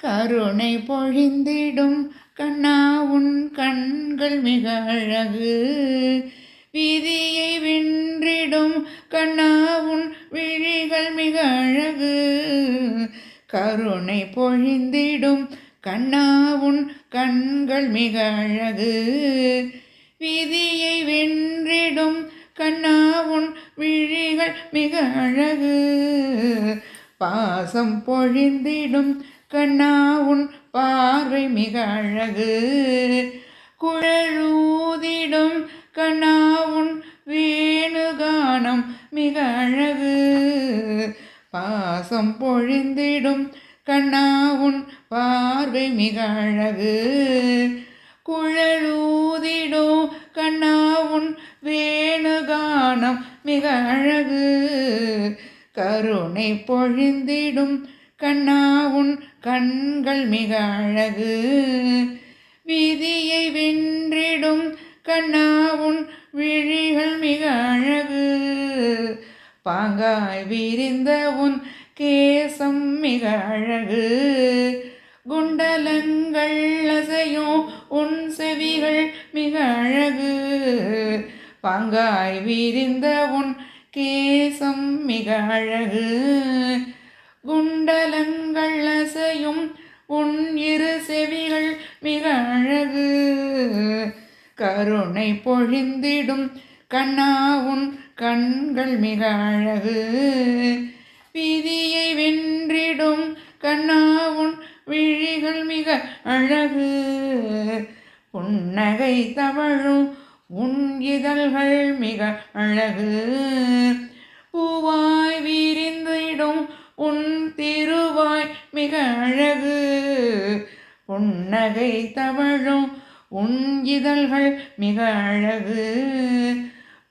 கருணை பொழிந்திடும் கண்ணா உன் கண்கள் மிக அழகு. விதியை வென்றிடும் கண்ணா உன் விழிகள் மிக அழகு. கருணை பொழிந்திடும் கண்ணா உன் கண்கள் மிக அழகு. விதியை வென்றிடும் கண்ணா உன் விழிகள் மிக அழகு. பாசம் பொழிந்திடும் கண்ணா உன் பார்வை மிக அழகு. குழலூதிடும் கண்ணா உன் வேணுகானம் மிக அழகு. பாசம் பொழிந்திடும் கண்ணா உன் பார்வை மிக அழகு. குழலூதிடும் கண்ணா உன் வேணுகானம் மிக அழகு. கருணை பொழிந்திடும் கண்ணா உன் கண்கள் மிக அழகு. விதியை வென்றிடும் கண்ணா உன் விழிகள் மிக அழகு. பாங்காய் விரிந்த உன் கேசம் மிக அழகு. குண்டலங்கள் அசையும் உன் செவிகள் மிக அழகு. பாங்காய் விரிந்த உன் கேசம் மிக அழகு. குண்டலங்கள் அசையும் உன் இரு செவிகள் மிக அழகு. கருணை பொழிந்திடும் கண்ணா உன் கண்கள் மிக அழகு. விதியை வென்றிடும் கண்ணா உன் விழிகள் மிக அழகு. புன்னகை தவழும் உன் இதழ்கள் மிக அழகு. பூவாய் விரிந்திடும் உன் திருவாய் மிக அழகு. புன்னகை தவழும் உன் இதழ்கள் மிக அழகு.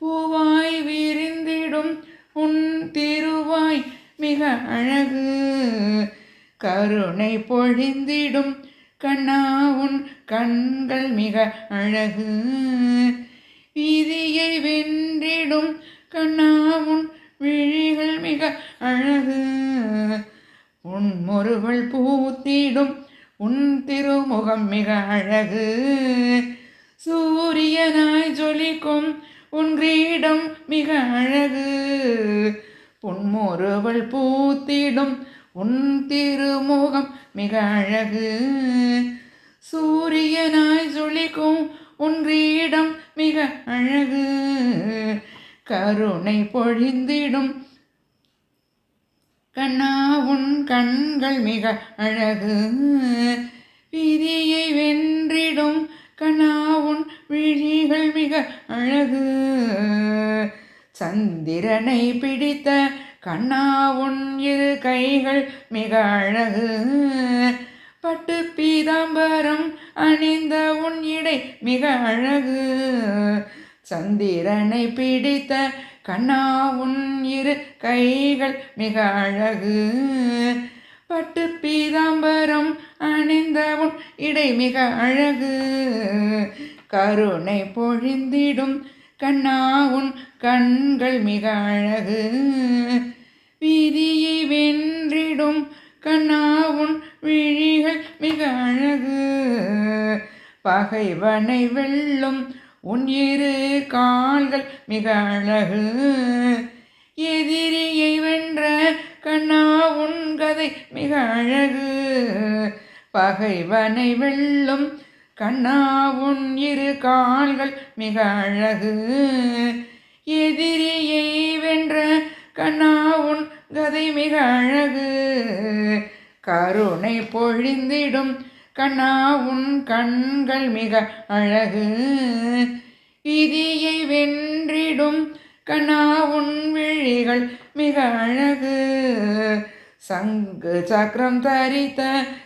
பூவாய் விரிந்திடும் உன் திருவாய் மிக அழகு. கருணை பொழிந்திடும் கண்ணா உன் கண்கள் மிக அழகு. விதியை வென்றிடும் கண்ணா உன் விழிகள் மிக அழகு. உன்முருகள் பூத்திடும் உன் திருமுகம் மிக அழகு. சூரியனாய் ஜொலிக்கும் உன் கிரீடம் மிக அழகு. புன்முறுவல் பூத்திடும் உன் திருமுகம் மிக அழகு. சூரியனாய் ஜொலிக்கும் உன் கிரீடம் மிக அழகு. கருணை பொழிந்திடும். கண்ணா உன் கண்கள் மிக அழகு. விதியை வென்றிடும். கண்ணா உன் விழிகள் மிக அழகு. சந்திரனை பிடித்த கண்ணா உன் இரு கைகள் மிக அழகு. பட்டு பீதாம்பரம் அணிந்த உன் இடை மிக அழகு. சந்திரனை பிடித்த கண்ணா உன் இரு கைகள் மிக அழகு. பட்டு பீதாம்பரம் அணிந்த உன் இடை மிக அழகு. கருணை பொழிந்திடும் கண்ணா உன் கண்கள் மிக அழகு. வீதியை வென்றிடும் கண்ணா உன் விழிகள் மிக அழகு. பகைவனை வெல்லும் உன் இரு கால்கள் மிக அழகு. எதிரியை வென்ற கண்ணா உன் கதை மிக அழகு. பகைவனை வெல்லும் கண்ணா உன் இரு கால்கள் மிக அழகு. எதிரியை வென்ற கண்ணா உன் கதை மிக அழகு. கருணை பொழிந்திடும் கண்ணா உன் கண்கள் மிக அழகு. இதியை வென்றிடும் கண்ணா உன் விழிகள் மிக அழகு. சங்கு சக்கரம் தரித்த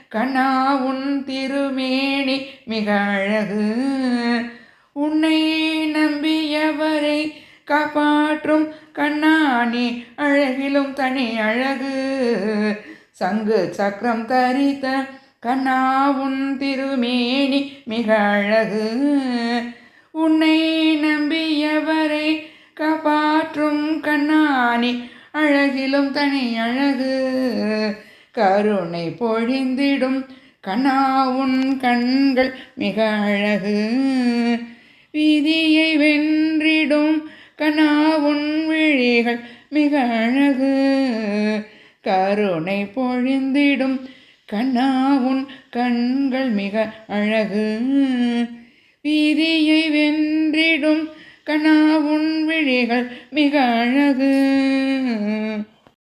கண்ணா உன் திருமேனி மிக அழகு. உன்னை நம்பியவரை காப்பாற்றும் கண்ணானி அழகிலும் தனி அழகு. சங்கு சக்கரம் தரித்த கண்ணா திருமேனி மிக அழகு. உன்னை நம்பியவரை காப்பாற்றும் கண்ணானி அழகிலும் தனி அழகு. கருணை பொழிந்திடும் கண்ணாவுன் கண்கள் மிக அழகு. விதியை வென்றிடும் கண்ணாவுன் விழிகள் மிக அழகு. கருணை பொழிந்திடும் கண்ணா உன் கண்கள் மிக அழகு. வீதியை வென்றிடும் கண்ணா உன் விழிகள் மிக அழகு.